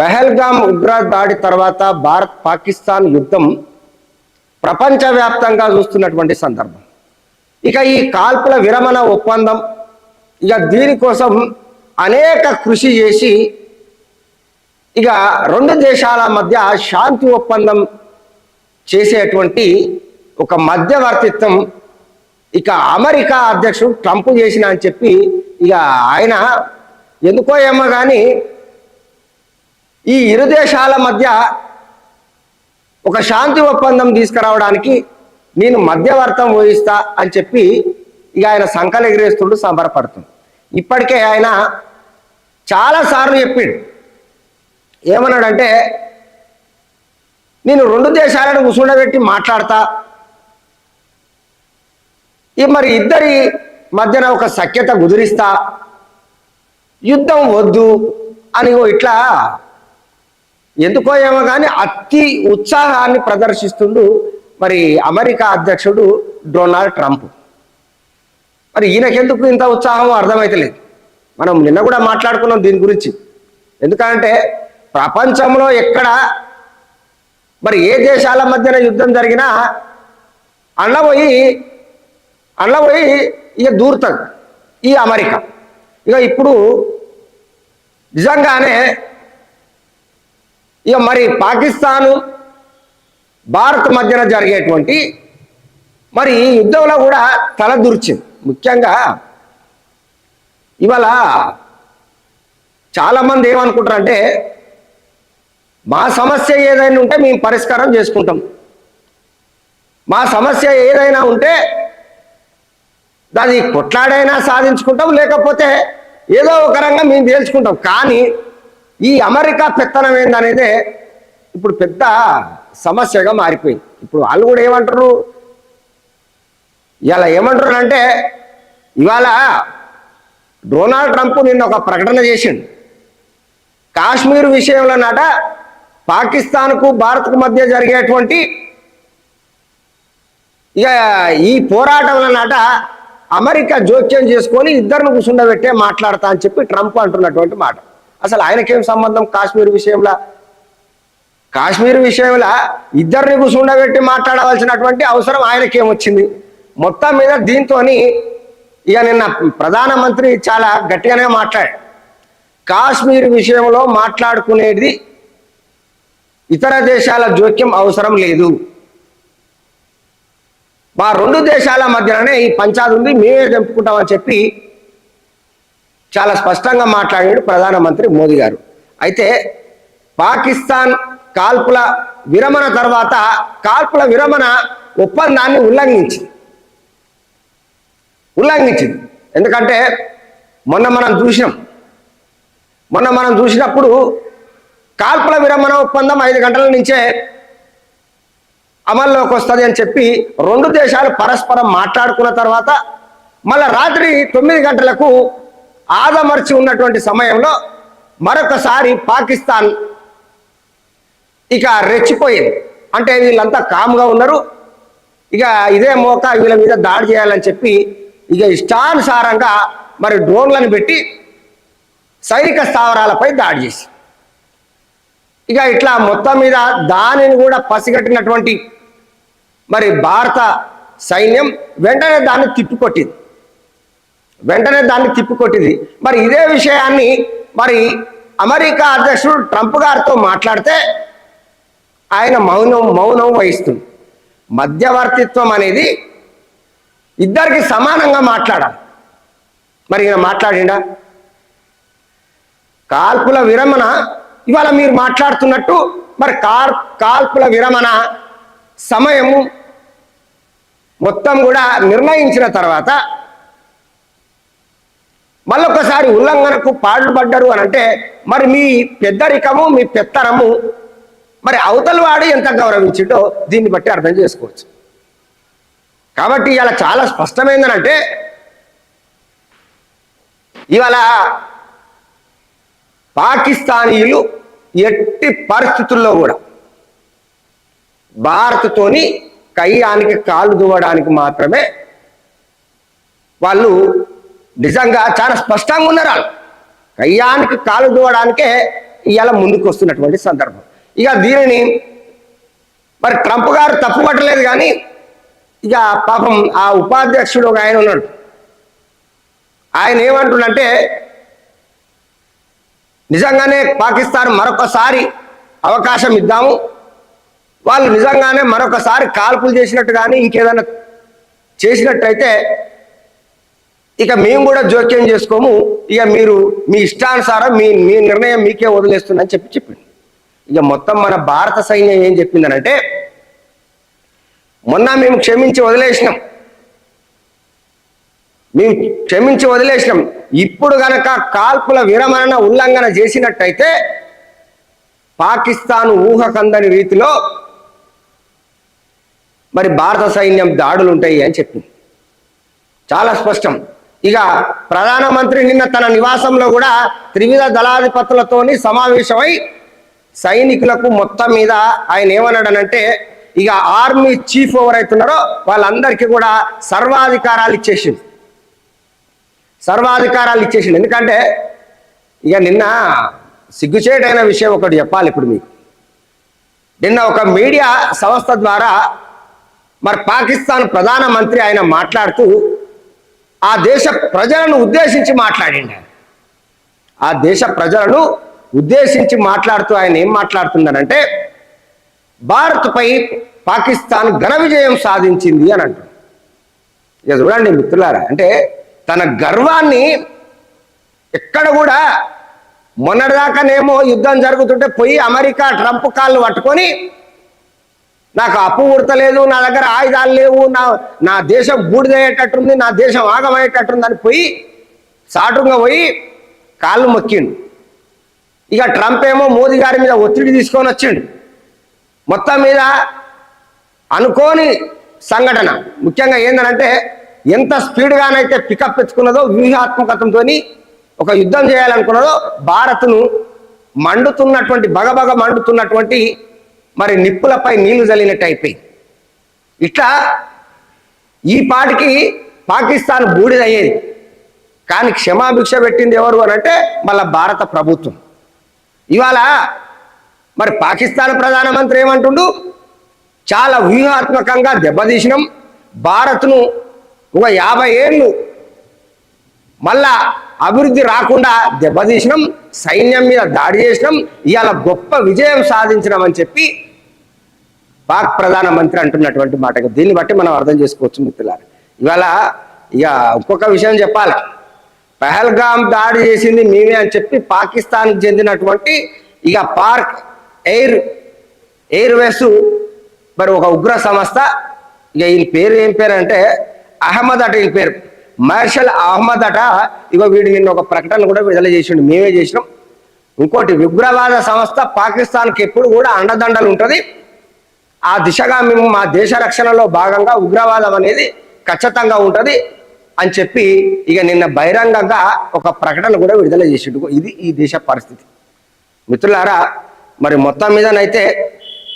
పెహల్గామ్ ఉగ్ర దాడి తర్వాత భారత్ పాకిస్తాన్ యుద్ధం ప్రపంచవ్యాప్తంగా చూస్తున్నటువంటి సందర్భం. ఇక ఈ కాల్పుల విరమణ ఒప్పందం ఇక దీనికోసం అనేక కృషి చేసి ఇక రెండు దేశాల మధ్య శాంతి ఒప్పందం చేసేటువంటి ఒక మధ్యవర్తిత్వం ఇక అమెరికా అధ్యక్షుడు ట్రంప్ చేసిన అని చెప్పి ఇక ఆయన ఎందుకో ఏమో కానీ ఈ ఇరు దేశాల మధ్య ఒక శాంతి ఒప్పందం తీసుకురావడానికి నేను మధ్యవర్తం వహిస్తా అని చెప్పి ఇక ఆయన సంకలు సంబరపడుతుంది. ఇప్పటికే ఆయన చాలాసార్లు చెప్పిండు. ఏమన్నాడంటే నేను రెండు దేశాలను కూర్చుండబెట్టి మాట్లాడతా. ఈ మరి ఇద్దరి మధ్యన ఒక సఖ్యత కుదిరిస్తా. యుద్ధం వద్దు అని ఓ ఇట్లా ఎందుకో ఏమో కానీ అతి ఉత్సాహాన్ని ప్రదర్శిస్తుండు మరి అమెరికా అధ్యక్షుడు డొనాల్డ్ ట్రంప్. మరి ఈయనకెందుకు ఇంత ఉత్సాహం అర్థమైతలేదు. మనం నిన్న కూడా మాట్లాడుకున్నాం దీని గురించి. ఎందుకంటే ప్రపంచంలో ఎక్కడ మరి ఏ దేశాల మధ్యన యుద్ధం జరిగినా అన్నపోయి అన్నపోయి ఇక దూరుతుంది ఈ అమెరికా. ఇక ఇప్పుడు నిజంగానే ఇక మరి పాకిస్తాను భారత్ మధ్యన జరిగేటువంటి మరి యుద్ధంలో కూడా తలదూర్చింది ముఖ్యంగా ఇవాళ చాలామంది ఏమనుకుంటారంటే మా సమస్య ఏదైనా ఉంటే మేము పరిష్కారం చేసుకుంటాం. మా సమస్య ఏదైనా ఉంటే దాన్ని కొట్లాడైనా సాధించుకుంటాం లేకపోతే ఏదో ఒక రంగం మేము తేల్చుకుంటాం. కానీ ఈ అమెరికా పెత్తనం ఏందనేదే ఇప్పుడు పెద్ద సమస్యగా మారిపోయింది. ఇప్పుడు వాళ్ళు కూడా ఏమంటారు? ఇలా ఏమంటారు అంటే ఇవాళ డొనాల్డ్ ట్రంప్ నిన్న ఒక ప్రకటన చేసిండు. కాశ్మీర్ విషయంలో నాట పాకిస్తాన్కు భారత్కు మధ్య జరిగేటువంటి ఇక ఈ పోరాటంలో నాట అమెరికా జోక్యం చేసుకొని ఇద్దరిని కూర్చుండబెట్టే మాట్లాడతా అని చెప్పి ట్రంప్ అంటున్నటువంటి మాట. అసలు ఆయనకేం సంబంధం కాశ్మీర్ విషయంలో? కాశ్మీర్ విషయంలో ఇద్దరిని కూర్చుండబెట్టి మాట్లాడవలసినటువంటి అవసరం ఆయనకేమొచ్చింది మొత్తం మీద దీంతో ఇక నిన్న ప్రధానమంత్రి చాలా గట్టిగానే మాట్లాడాడు. కాశ్మీర్ విషయంలో మాట్లాడుకునేది ఇతర దేశాల జోక్యం అవసరం లేదు. మా రెండు దేశాల మధ్యలోనే ఈ పంచాది ఉంది మేమే తెంపుకుంటామని చెప్పి చాలా స్పష్టంగా మాట్లాడాడు ప్రధానమంత్రి మోదీ గారు. అయితే పాకిస్తాన్ కాల్పుల విరమణ తర్వాత కాల్పుల విరమణ ఒప్పందాన్ని ఉల్లంఘించింది. ఉల్లంఘించింది. ఎందుకంటే మొన్న మనం చూసినాం. మొన్న మనం చూసినప్పుడు కాల్పుల విరమణ ఒప్పందం ఐదు గంటల నుంచే అమల్లోకి వస్తుంది అని చెప్పి రెండు దేశాలు పరస్పరం మాట్లాడుకున్న తర్వాత మళ్ళీ రాత్రి తొమ్మిది గంటలకు ఆదమర్చి ఉన్నటువంటి సమయంలో మరొకసారి పాకిస్తాన్ ఇక రెచ్చిపోయింది. అంటే వీళ్ళంతా కామ్గా ఉన్నారు. ఇక ఇదే మోక వీళ్ళ మీద దాడి చేయాలని చెప్పి ఇక ఇష్టానుసారంగా మరి డ్రోన్లను పెట్టి సైనిక స్థావరాలపై దాడి చేసి. ఇక ఇట్లా మొత్తం మీద దానిని కూడా పసిగట్టినటువంటి మరి భారత సైన్యం వెంటనే దాన్ని తిప్పికొట్టింది. వెంటనే దాన్ని తిప్పికొట్టింది. మరి ఇదే విషయాన్ని మరి అమెరికా అధ్యక్షుడు ట్రంప్ గారితో మాట్లాడితే ఆయన మౌనం మౌనం వహిస్తుంది. మధ్యవర్తిత్వం అనేది ఇద్దరికి సమానంగా మాట్లాడాలి. మరి ఈయన మాట్లాడిండా? కాల్పుల విరమణ ఇవాళ మీరు మాట్లాడుతున్నట్టు మరి కార్ కాల్పుల విరమణ సమయము మొత్తం కూడా నిర్ణయించిన తర్వాత మళ్ళొకసారి ఉల్లంఘనకు పాల్పడ్డరు అని అంటే మరి మీ పెద్దరికము మీ పెత్తరము మరి అవతల వాడు ఎంత గౌరవించిండో దీన్ని బట్టి అర్థం చేసుకోవచ్చు. కాబట్టి ఇలా చాలా స్పష్టమైందనంటే ఇవాళ పాకిస్తానీయులు ఎట్టి పరిస్థితుల్లో కూడా భారత్తోని కయ్యానికి కాలు దువ్వడానికి మాత్రమే వాళ్ళు నిజంగా చాలా స్పష్టంగా ఉన్నారు వాళ్ళు. కయ్యానికి కాలు దూవడానికే ఇవాళ ముందుకు వస్తున్నటువంటి సందర్భం. ఇక దీనిని మరి ట్రంప్ గారు తప్పుపట్టలేదు కానీ ఇక పాపం ఆ ఉపాధ్యక్షుడు ఒక ఆయన ఉన్నాడు. ఆయన ఏమంటుండంటే నిజంగానే పాకిస్తాన్ మరొకసారి అవకాశం ఇద్దాము. వాళ్ళు నిజంగానే మరొకసారి కాల్పులు చేసినట్టు కానీ ఇంకేదైనా చేసినట్టయితే ఇక మేము కూడా జోక్యం చేసుకోము. ఇక మీరు మీ ఇష్టానుసారం మీ మీ నిర్ణయం మీకే వదిలేస్తుందని చెప్పి చెప్పింది ఇక మొత్తం మన భారత సైన్యం ఏం చెప్పిందనంటే మొన్న మేము క్షమించి వదిలేసినాం. మేము క్షమించి వదిలేసినాం. ఇప్పుడు గనక కాల్పుల విరమణ ఉల్లంఘన చేసినట్టయితే పాకిస్తాన్ ఊహకందని రీతిలో మరి భారత సైన్యం దాడులు ఉంటాయి అని చెప్పింది. చాలా స్పష్టం. ఇక ప్రధానమంత్రి నిన్న తన నివాసంలో కూడా త్రివిధ దళాధిపతులతోని సమావేశమై సైనికులకు మొత్తం మీద ఆయన ఏమన్నాడనంటే ఇక ఆర్మీ చీఫ్ ఎవరైతున్నారో వాళ్ళందరికీ కూడా సర్వాధికారాలు ఇచ్చేసింది సర్వాధికారాలు ఇచ్చేసింది ఎందుకంటే ఇక నిన్న సిగ్గుచేటైన విషయం ఒకటి చెప్పాలి ఇప్పుడు మీకు. నిన్న ఒక మీడియా సంస్థ ద్వారా మరి పాకిస్తాన్ ప్రధానమంత్రి ఆయన మాట్లాడుతూ ఆ దేశ ప్రజలను ఉద్దేశించి మాట్లాడిండు ఆయన. ఆ దేశ ప్రజలను ఉద్దేశించి మాట్లాడుతూ ఆయన ఏం మాట్లాడుతుందనంటే భారత్పై పాకిస్తాన్ ఘన విజయం సాధించింది అని అంటారు. ఇక చూడండి మిత్రులారా అంటే తన గర్వాన్ని ఎక్కడ కూడా మొన్నటిదాకానేమో యుద్ధం జరుగుతుంటే పోయి అమెరికా ట్రంప్ కాళ్ళు పట్టుకొని నాకు అప్పు ఉడతలేదు నా దగ్గర ఆయుధాలు లేవు నా నా దేశం బూడిదయ్యేటట్టుంది నా దేశం ఆగమయ్యేటట్టుంది అని పోయి సాటుగా పోయి కాళ్ళు మొక్కిండు. ఇక ట్రంప్ ఏమో మోదీ గారి మీద ఒత్తిడి తీసుకొని వచ్చిండు. మొత్తం మీద అనుకోని సంఘటన. ముఖ్యంగా ఏంటంటే ఎంత స్పీడ్గానైతే పికప్ ఎత్తుకున్నదో వ్యూహాత్మకతంతో ఒక యుద్ధం చేయాలనుకున్నదో భారత్ను మండుతున్నటువంటి బగబగ మండుతున్నటువంటి మరి నిప్పులపై నీళ్ళు చల్లినట్టు అయిపోయింది ఇట్లా ఈ పాటికి పాకిస్తాన్ బూడిదయ్యేది. కానీ క్షమాభిక్ష పెట్టింది ఎవరు అని అంటే మళ్ళా భారత ప్రభుత్వం. ఇవాళ మరి పాకిస్తాన్ ప్రధానమంత్రి ఏమంటుండు? చాలా వ్యూహాత్మకంగా దెబ్బతీసినాం. భారత్ను ఒక యాభై ఏళ్ళు మళ్ళా అభివృద్ధి రాకుండా దెబ్బతీసినాం. సైన్యం మీద దాడి చేసినాం. ఇవాళ గొప్ప విజయం సాధించినామని చెప్పి పాక్ ప్రధానమంత్రి అంటున్నటువంటి మాట దీన్ని బట్టి మనం అర్థం చేసుకోవచ్చు మిత్రులారు. ఇవాళ ఇక ఇంకొక విషయం చెప్పాలి. పహల్గామ్ దాడి చేసింది మేమే అని చెప్పి పాకిస్తాన్కి చెందినటువంటి ఇక పార్క్ ఎయిర్ ఎయిర్వేస్ మరి ఒక ఉగ్ర సంస్థ. ఇక ఈయన పేరు ఏం పేరు అంటే అహ్మద్ అట ఈయన పేరు. మార్షల్ అహ్మద్ అట ఇగో వీడు నిన్న ఒక ప్రకటన కూడా విడుదల చేసిండు. మేమే చేసినాం. ఇంకోటి ఉగ్రవాద సంస్థ పాకిస్తాన్కి ఎప్పుడు కూడా అండదండలు ఉంటుంది. ఆ దిశగా మేము మా దేశ రక్షణలో భాగంగా ఉగ్రవాదం అనేది ఖచ్చితంగా ఉంటుంది అని చెప్పి ఇక నిన్న బహిరంగంగా ఒక ప్రకటన కూడా విడుదల చేసిండు ఇది ఈ దేశ పరిస్థితి. మిత్రులారా మరి మొత్తం మీదనైతే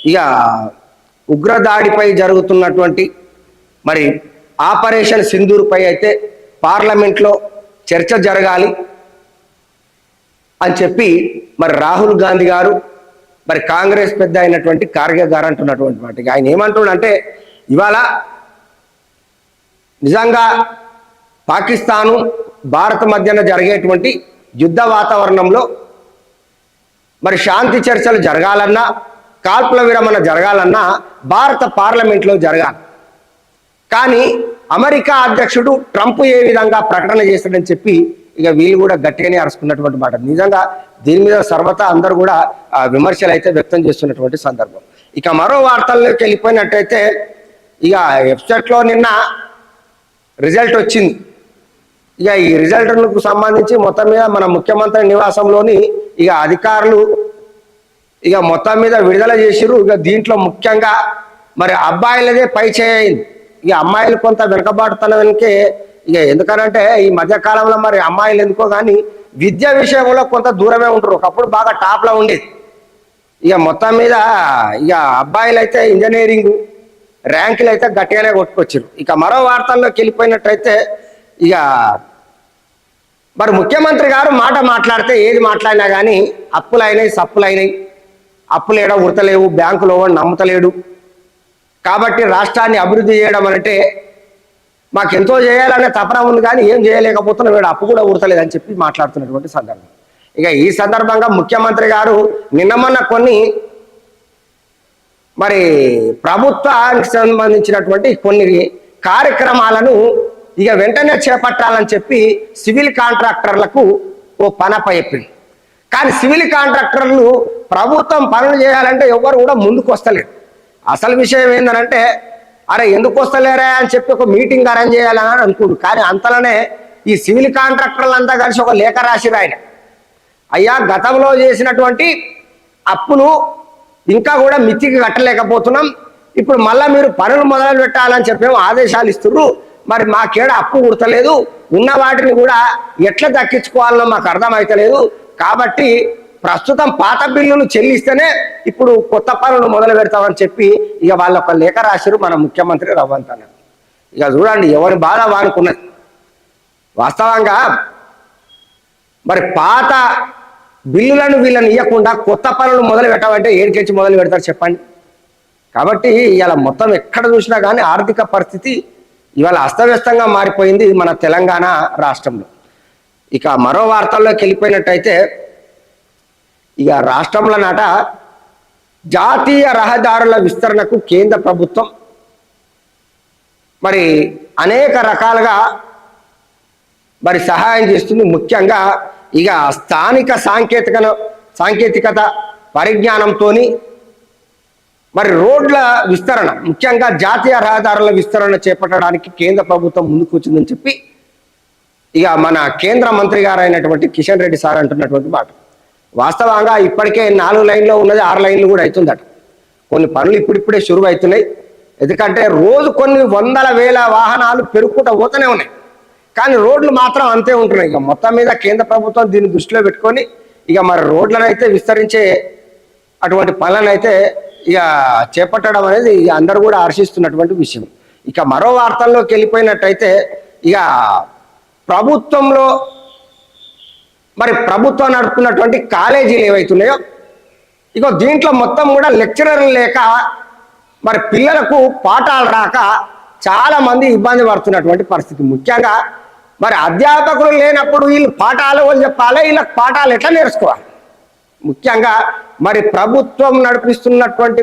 ఇక ఉగ్రదాడిపై జరుగుతున్నటువంటి మరి ఆపరేషన్ సింధూర్పై అయితే పార్లమెంట్లో చర్చ జరగాలి అని చెప్పి మరి రాహుల్ గాంధీ గారు మరి కాంగ్రెస్ పెద్ద అయినటువంటి కార్గే గారు అంటున్నటువంటి వాటికి ఆయన అంటే ఇవాళ నిజంగా పాకిస్తాను భారత్ మధ్యన జరిగేటువంటి యుద్ధ వాతావరణంలో మరి శాంతి చర్చలు జరగాలన్నా కాల్పుల విరమణ జరగాలన్నా భారత పార్లమెంట్లో జరగాలి. కానీ అమెరికా అధ్యక్షుడు ట్రంప్ ఏ విధంగా ప్రకటన చేస్తాడని చెప్పి ఇక వీళ్ళు కూడా గట్టిగానే అరుచుకున్నటువంటి మాట. నిజంగా దీని మీద సర్వతా అందరూ కూడా విమర్శలు అయితే వ్యక్తం చేస్తున్నటువంటి సందర్భం. ఇక మరో వార్తల్లోకి వెళ్ళిపోయినట్టయితే ఇక వెబ్సైట్లో నిన్న రిజల్ట్ వచ్చింది. ఇక ఈ రిజల్ట్కు సంబంధించి మొత్తం మీద మన ముఖ్యమంత్రి నివాసంలోని ఇక అధికారులు ఇక మొత్తం మీద విడుదల చేసిరు ఇక దీంట్లో ముఖ్యంగా మరి అబ్బాయిలదే పై చేయింది ఇక అమ్మాయిలు కొంత వెనుకబాటుతనానికి ఇక ఎందుకనంటే ఈ మధ్య కాలంలో మరి అమ్మాయిలు ఎందుకో కానీ విద్య విషయంలో కొంత దూరమే ఉంటారు ఒకప్పుడు బాగా టాప్లో ఉండేది. ఇక మొత్తం మీద ఇక అబ్బాయిలు అయితే ఇంజనీరింగ్ ర్యాంకులు అయితే గట్టిగానే కొట్టుకొచ్చారు ఇక మరో వార్తల్లోకి వెళ్ళిపోయినట్టయితే ఇక మరి ముఖ్యమంత్రి గారు మాట మాట్లాడితే ఏది మాట్లాడినా కానీ అప్పులైనాయి సప్పులైనాయి. అప్పులు ఏడా ఉడతలేవు బ్యాంకులో నమ్ముతలేడు. కాబట్టి రాష్ట్రాన్ని అభివృద్ధి చేయడం అంటే మాకెంతో చేయాలనే తపన ఉంది కానీ ఏం చేయలేకపోతున్నా. వీడు అప్పు కూడా ఉడతలేదని చెప్పి మాట్లాడుతున్నటువంటి సందర్భం. ఇక ఈ సందర్భంగా ముఖ్యమంత్రి గారు నిన్న మొన్న కొన్ని మరి ప్రభుత్వానికి సంబంధించినటువంటి కొన్ని కార్యక్రమాలను ఇక వెంటనే చేపట్టాలని చెప్పి సివిల్ కాంట్రాక్టర్లకు ఓ పనప చెప్పింది కానీ సివిల్ కాంట్రాక్టర్లు ప్రభుత్వం పనులు చేయాలంటే ఎవరు కూడా ముందుకు వస్తలేరు అసలు విషయం ఏంటంటే అరే ఎందుకు వస్తలేరా అని చెప్పి ఒక మీటింగ్ అరేంజ్ చేయాలని అనుకుంటు కానీ అంతలోనే ఈ సివిల్ కాంట్రాక్టర్లంతా కలిసి ఒక లేఖ రాసిరు ఆయన. అయ్యా గతంలో చేసినటువంటి అప్పులు ఇంకా కూడా మితికి కట్టలేకపోతున్నాం. ఇప్పుడు మళ్ళా మీరు పనులు మొదలు పెట్టాలని చెప్పేమో ఆదేశాలు ఇస్తున్నారు మరి మాకేడ అప్పు కుడతలేదు ఉన్న వాటిని కూడా ఎట్లా దక్కించుకోవాలనో మాకు అర్థమవుతలేదు కాబట్టి ప్రస్తుతం పాత బిల్లులు చెల్లిస్తేనే ఇప్పుడు కొత్త పనులు మొదలు పెడతామని చెప్పి ఇక వాళ్ళ ఒక లేఖ రాశారు మన ముఖ్యమంత్రి రవ్వంత్ అన్నారు ఇక చూడండి ఎవరి బాధ వానుకున్నది వాస్తవంగా మరి పాత బిల్లులను వీళ్ళని ఇవ్వకుండా కొత్త పనులు మొదలు పెట్టాలంటే ఏడికెచ్చి మొదలు పెడతారు చెప్పండి. కాబట్టి ఇవాళ మొత్తం ఎక్కడ చూసినా కానీ ఆర్థిక పరిస్థితి ఇవాళ అస్తవ్యస్తంగా మారిపోయింది మన తెలంగాణ రాష్ట్రంలో. ఇక మరో వార్తల్లోకి వెళ్ళిపోయినట్టయితే ఇక రాష్ట్రంలో నాట జాతీయ రహదారుల విస్తరణకు కేంద్ర ప్రభుత్వం. మరి అనేక రకాలుగా మరి సహాయం చేస్తుంది. ముఖ్యంగా ఇక స్థానిక సాంకేతిక సాంకేతికత పరిజ్ఞానంతో మరి రోడ్ల విస్తరణ ముఖ్యంగా జాతీయ రహదారుల విస్తరణ చేపట్టడానికి కేంద్ర ప్రభుత్వం ముందుకు వచ్చిందని చెప్పి ఇక మన కేంద్ర మంత్రి గారు అయినటువంటి కిషన్ రెడ్డి సార్ అంటున్నటువంటి మాట. వాస్తవంగా ఇప్పటికే నాలుగు లైన్లో ఉన్నది ఆరు లైన్లు కూడా అవుతుందట. కొన్ని పనులు ఇప్పుడిప్పుడే షురువు అవుతున్నాయి ఎందుకంటే రోజు కొన్ని వందల వేల వాహనాలు పెరుగుకుంటూ పోతూనే ఉన్నాయి. కానీ రోడ్లు మాత్రం అంతే ఉంటున్నాయి. ఇక మొత్తం మీద కేంద్ర ప్రభుత్వం దీన్ని దృష్టిలో పెట్టుకొని ఇక మరి రోడ్లను అయితే విస్తరించే అటువంటి పనులను అయితే ఇక చేపట్టడం అనేది ఇక అందరూ కూడా హర్షిస్తున్నటువంటి విషయం. ఇక మరో వార్తల్లోకి వెళ్ళిపోయినట్టయితే ఇక ప్రభుత్వంలో మరి ప్రభుత్వం నడుపుతున్నటువంటి కాలేజీలు ఏవైతున్నాయో ఇక దీంట్లో మొత్తం కూడా లెక్చరర్లు లేక మరి పిల్లలకు పాఠాలు రాక చాలామంది ఇబ్బంది పడుతున్నటువంటి పరిస్థితి. ముఖ్యంగా మరి అధ్యాపకులు లేనప్పుడు వీళ్ళు పాఠాలు వాళ్ళు చెప్పాలి? వీళ్ళకి పాఠాలు ఎట్లా నేర్చుకోవాలి? ముఖ్యంగా మరి ప్రభుత్వం నడిపిస్తున్నటువంటి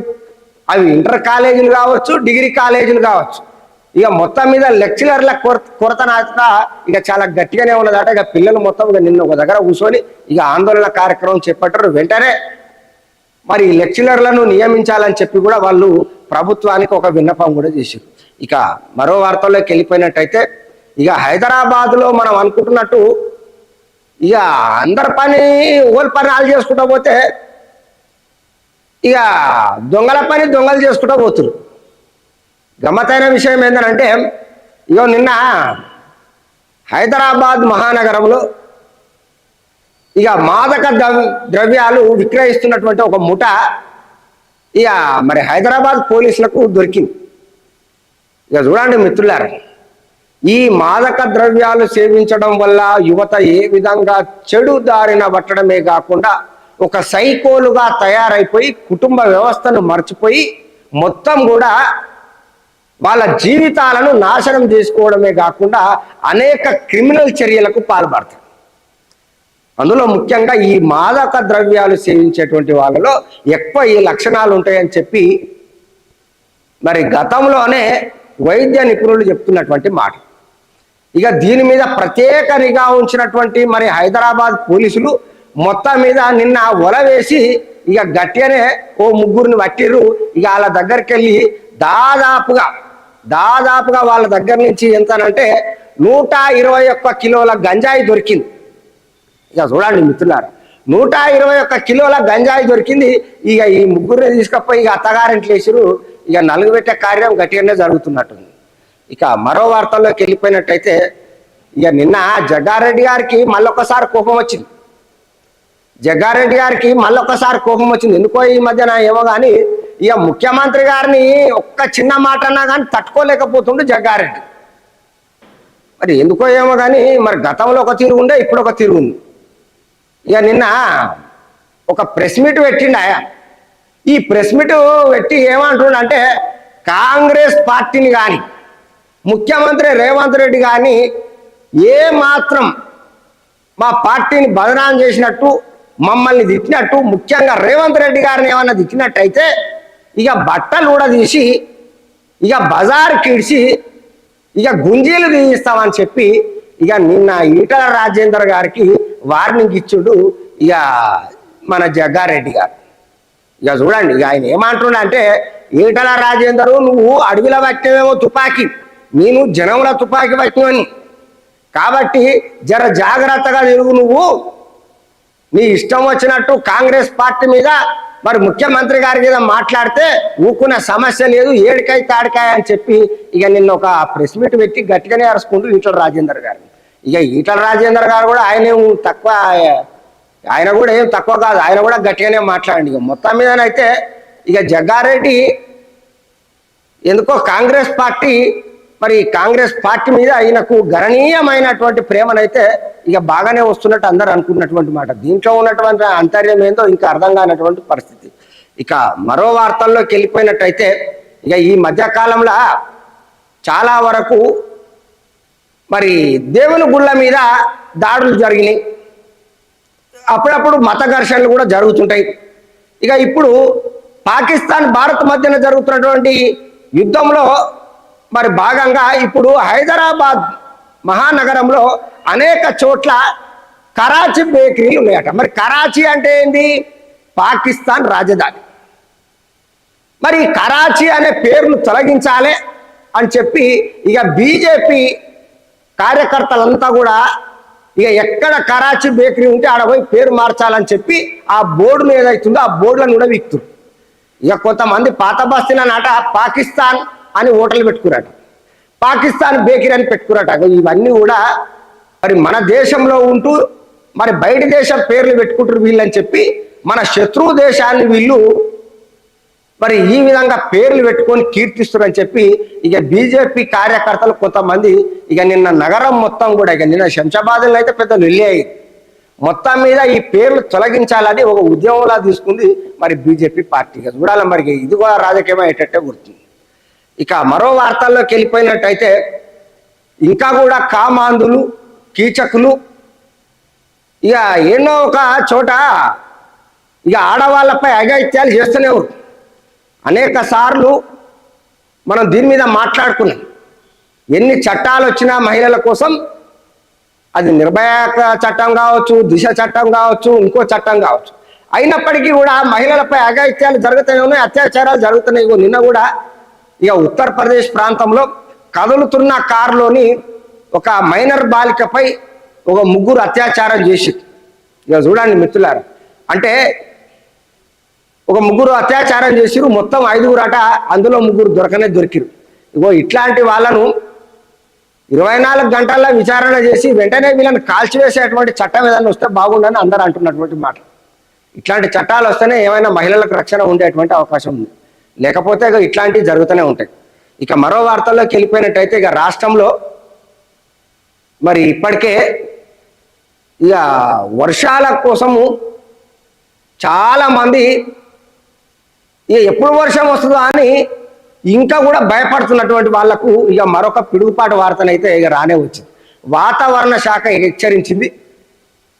అవి ఇంటర్ కాలేజీలు కావచ్చు డిగ్రీ కాలేజీలు కావచ్చు ఇక మొత్తం మీద లెక్చరర్ల కొరత కొరత నాట ఇక చాలా గట్టిగానే ఉన్నదట. ఇక పిల్లలు మొత్తం ఇక నిన్న ఒక దగ్గర కూర్చొని ఇక ఆందోళన కార్యక్రమం చేపట్టారు. వెంటనే మరి లెక్చరర్లను నియమించాలని చెప్పి కూడా వాళ్ళు ప్రభుత్వానికి ఒక విన్నపం కూడా చేశారు. ఇక మరో వార్తల్లోకి వెళ్ళిపోయినట్టయితే ఇక హైదరాబాద్లో మనం అనుకుంటున్నట్టు ఇక అందరి పని ఓల్ పని వాళ్ళు చేసుకుంటూ పోతే ఇక దొంగల పని దొంగలు చేసుకుంటూ పోతున్నారు గమ్మతైన విషయం ఏంటంటే ఇగో నిన్న హైదరాబాద్ మహానగరంలో ఇక మాదక ద్రవ్యాలు విక్రయిస్తున్నటువంటి ఒక ముఠ ఇక మరి హైదరాబాద్ పోలీసులకు దొరికింది. ఇక చూడండి మిత్రులారా ఈ మాదక ద్రవ్యాలు సేవించడం వల్ల యువత ఏ విధంగా చెడు దారిన పట్టడమే కాకుండా ఒక సైకోలుగా తయారైపోయి కుటుంబ వ్యవస్థను మర్చిపోయి మొత్తం కూడా వాళ్ళ జీవితాలను నాశనం చేసుకోవడమే కాకుండా అనేక క్రిమినల్ చర్యలకు పాల్పడతారు. అందులో ముఖ్యంగా ఈ మాదక ద్రవ్యాలు సేవించేటువంటి వాళ్ళలో ఎక్కువ ఈ లక్షణాలు ఉంటాయని చెప్పి మరి గతంలోనే వైద్య నిపుణులు చెప్తున్నటువంటి మాట. ఇక దీని మీద ప్రత్యేక నిఘా ఉంచినటువంటి మరి హైదరాబాద్ పోలీసులు మొత్తం మీద నిన్న వల వేసి ఇక గట్టిగానే ఓ ముగ్గురిని పట్టిర్రు. ఇక వాళ్ళ దగ్గరికి వెళ్ళి దాదాపుగా దాదాపుగా వాళ్ళ దగ్గర నుంచి ఎంతనంటే నూట ఇరవై ఒక్క కిలోల గంజాయి దొరికింది. ఇక చూడండి మిత్రులారు నూట ఇరవై ఒక్క కిలోల గంజాయి దొరికింది. ఇక ఈ ముగ్గురిని తీసుకపోయి ఇక అత్తగారింట్లు వేసిరు ఇక నలుగు పెట్టే కార్యం గట్టిగానే జరుగుతున్నట్టుంది. ఇక మరో వార్తల్లోకి వెళ్ళిపోయినట్టయితే ఇక నిన్న జగ్గారెడ్డి గారికి మళ్ళొకసారి కోపం వచ్చింది. జగ్గారెడ్డి గారికి మళ్ళొకసారి కోపం వచ్చింది. ఎందుకో ఈ మధ్యన ఏమో కానీ ఇక ముఖ్యమంత్రి గారిని ఒక్క చిన్న మాట అన్నా కానీ తట్టుకోలేకపోతుండు జగ్గారెడ్డి. మరి ఎందుకో ఏమో కానీ మరి గతంలో ఒక తీరు ఉండే ఇప్పుడు ఒక తీరు ఉంది. ఇక నిన్న ఒక ప్రెస్ మీట్ పెట్టిండు ఆయన. ఈ ప్రెస్ మీట్ పెట్టి ఏమంటుండ అంటే కాంగ్రెస్ పార్టీని కానీ ముఖ్యమంత్రి రేవంత్ రెడ్డి కానీ ఏ మాత్రం మా పార్టీని బదనాం చేసినట్టు మమ్మల్ని తిట్టినట్టు ముఖ్యంగా రేవంత్ రెడ్డి గారిని ఏమన్నా తిట్టినట్టయితే ఇక బట్టలు కూడా తీసి ఇక బజార్ కిడిచి ఇక గుంజీలు తీయిస్తామని చెప్పి ఇక నిన్న ఈటల రాజేందర్ గారికి వార్నింగ్ ఇచ్చుడు ఇక మన జగ్గారెడ్డి గారు. ఇక చూడండి ఇక ఆయన ఏమంటున్నా అంటే ఈటల రాజేందరు నువ్వు అడవిలో పట్టినవేమో తుపాకీ నేను జనంల తుపాకీ పట్టినవని కాబట్టి జర జాగ్రత్తగా తిరుగు నువ్వు. నీ ఇష్టం వచ్చినట్టు కాంగ్రెస్ పార్టీ మీద మరి ముఖ్యమంత్రి గారి మీద మాట్లాడితే ఊకున్న సమస్య లేదు ఏడికాయ తాడికాయ అని చెప్పి ఇక నిన్న ఒక ప్రెస్ మీట్ పెట్టి గట్టిగానే అరుచుకుంటూ ఈటల రాజేందర్ గారు ఇక ఈటల రాజేందర్ గారు కూడా ఆయన తక్కువ ఆయన కూడా ఏం తక్కువ కాదు ఆయన కూడా గట్టిగానే మాట్లాడండి. ఇక మొత్తం మీదనైతే ఇక జగ్గారెడ్డి ఎందుకో కాంగ్రెస్ పార్టీ మరి కాంగ్రెస్ పార్టీ మీద ఆయనకు గణనీయమైనటువంటి ప్రేమనైతే ఇక బాగానే వస్తున్నట్టు అందరు అనుకున్నటువంటి మాట. దీంట్లో ఉన్నటువంటి అంతర్యం ఏందో ఇంకా అర్థం కానటువంటి పరిస్థితి. ఇక మరో వార్తల్లోకి వెళ్ళిపోయినట్టయితే ఇక ఈ మధ్యకాలంలో చాలా వరకు మరి దేవుని గుళ్ళ మీద దాడులు జరిగినాయి. అప్పుడప్పుడు మత ఘర్షణలు కూడా జరుగుతుంటాయి. ఇక ఇప్పుడు పాకిస్తాన్ భారత్ మధ్యన జరుగుతున్నటువంటి యుద్ధంలో మరి భాగంగా ఇప్పుడు హైదరాబాద్ మహానగరంలో అనేక చోట్ల కరాచీ బేకరీలు ఉన్నాయట. మరి కరాచీ అంటే ఏంది? పాకిస్తాన్ రాజధాని. మరి కరాచీ అనే పేరును తొలగించాలి అని చెప్పి ఇక బీజేపీ కార్యకర్తలంతా కూడా ఇక ఎక్కడ కరాచీ బేకరీ ఉంటే ఆడ పోయి పేరు మార్చాలని చెప్పి ఆ బోర్డు మీద ఆ బోర్డులను కూడా విక్తురు ఇక కొంతమంది పాత బస్తీల నాట పాకిస్తాన్ అని హోటల్ పెట్టుకురాట పాకిస్తాన్ బేకరీ అని పెట్టుకున్నట ఇవన్నీ కూడా మరి మన దేశంలో ఉంటూ మరి బయట దేశం పేర్లు పెట్టుకుంటారు వీళ్ళని చెప్పి మన శత్రువు దేశాన్ని వీళ్ళు మరి ఈ విధంగా పేర్లు పెట్టుకొని కీర్తిస్తున్నారని చెప్పి ఇక బీజేపీ కార్యకర్తలు కొంతమంది ఇక నిన్న నగరం మొత్తం కూడా ఇక నిన్న శంషాబాద్లో అయితే పెద్ద నిల్లి మొత్తం మీద ఈ పేర్లు తొలగించాలని ఒక ఉద్యమంలా తీసుకుంది మరి బీజేపీ పార్టీ. చూడాలి మరి ఇది కూడా రాజకీయం అయ్యేటట్టే గుర్తుంది. ఇక మరో వార్తల్లోకి వెళ్ళిపోయినట్టయితే ఇంకా కూడా కామాంధులు కీచకులు ఇక ఎన్నో ఒక చోట ఇక ఆడవాళ్ళపై అఘాయిత్యాలు చేస్తూనే అనేక సార్లు మనం దీని మీద మాట్లాడుకున్నాం. ఎన్ని చట్టాలు వచ్చినా మహిళల కోసం అది నిర్భయ చట్టం కావచ్చు దిశ చట్టం కావచ్చు ఇంకో చట్టం కావచ్చు. అయినప్పటికీ కూడా మహిళలపై అఘాయిత్యాలు జరుగుతూనే ఉన్నాయి అత్యాచారాలు జరుగుతున్నాయి. నిన్న కూడా ఇక ఉత్తరప్రదేశ్ ప్రాంతంలో కదులుతున్న కారులోని ఒక మైనర్ బాలికపై ఒక ముగ్గురు అత్యాచారం చేసి ఇక చూడండి మిత్రులారు. అంటే ఒక ముగ్గురు అత్యాచారం చేసిరు మొత్తం ఐదుగురు అట అందులో ముగ్గురు దొరకనే దొరికిరు. ఇగో ఇట్లాంటి వాళ్ళను ఇరవై నాలుగు గంటల్లో విచారణ చేసి వెంటనే వీళ్ళని కాల్చివేసేటువంటి చట్టం ఏదైనా వస్తే బాగుండని అందరూ అంటున్నటువంటి మాట. ఇట్లాంటి చట్టాలు వస్తేనే ఏమైనా మహిళలకు రక్షణ ఉండేటువంటి అవకాశం ఉంది. లేకపోతే ఇక ఇట్లాంటివి జరుగుతూనే ఉంటాయి. ఇక మరో వార్తల్లోకి వెళ్ళిపోయినట్టయితే ఇక రాష్ట్రంలో మరి ఇప్పటికే ఇక వర్షాల కోసము చాలా మంది ఇక ఎప్పుడు వర్షం వస్తుందో అని ఇంకా కూడా భయపడుతున్నటువంటి వాళ్ళకు ఇక మరొక పిడుగుపాటు వార్తనైతే ఇక రానే వచ్చింది. వాతావరణ శాఖ హెచ్చరించింది.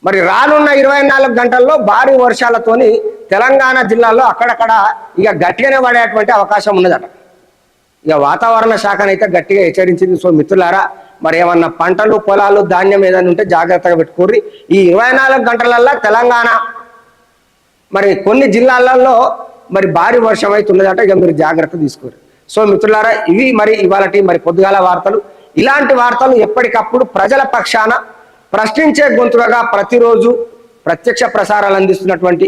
మరి రానున్న ఇరవై నాలుగు గంటల్లో భారీ వర్షాలతోని తెలంగాణ జిల్లాలో అక్కడక్కడ ఇక గట్టిగానే పడేటువంటి అవకాశం ఉన్నదట. ఇక వాతావరణ శాఖనైతే గట్టిగా హెచ్చరించింది. సో మిత్రులారా మరి ఏమన్నా పంటలు పొలాలు ధాన్యం ఏదైనా ఉంటే జాగ్రత్తగా పెట్టుకోర్రి. ఈ ఇరవై నాలుగు గంటలల్లో తెలంగాణ మరి కొన్ని జిల్లాలలో మరి భారీ వర్షం అవుతున్నదట ఇక మీరు జాగ్రత్త తీసుకోరు సో మిత్రులారా ఇవి మరి ఇవాళటి మరి పొద్దుగాల వార్తలు. ఇలాంటి వార్తలు ఎప్పటికప్పుడు ప్రజల పక్షాన ప్రశ్నించే గొంతుగా ప్రతిరోజు ప్రత్యక్ష ప్రసారాలు అందిస్తున్నటువంటి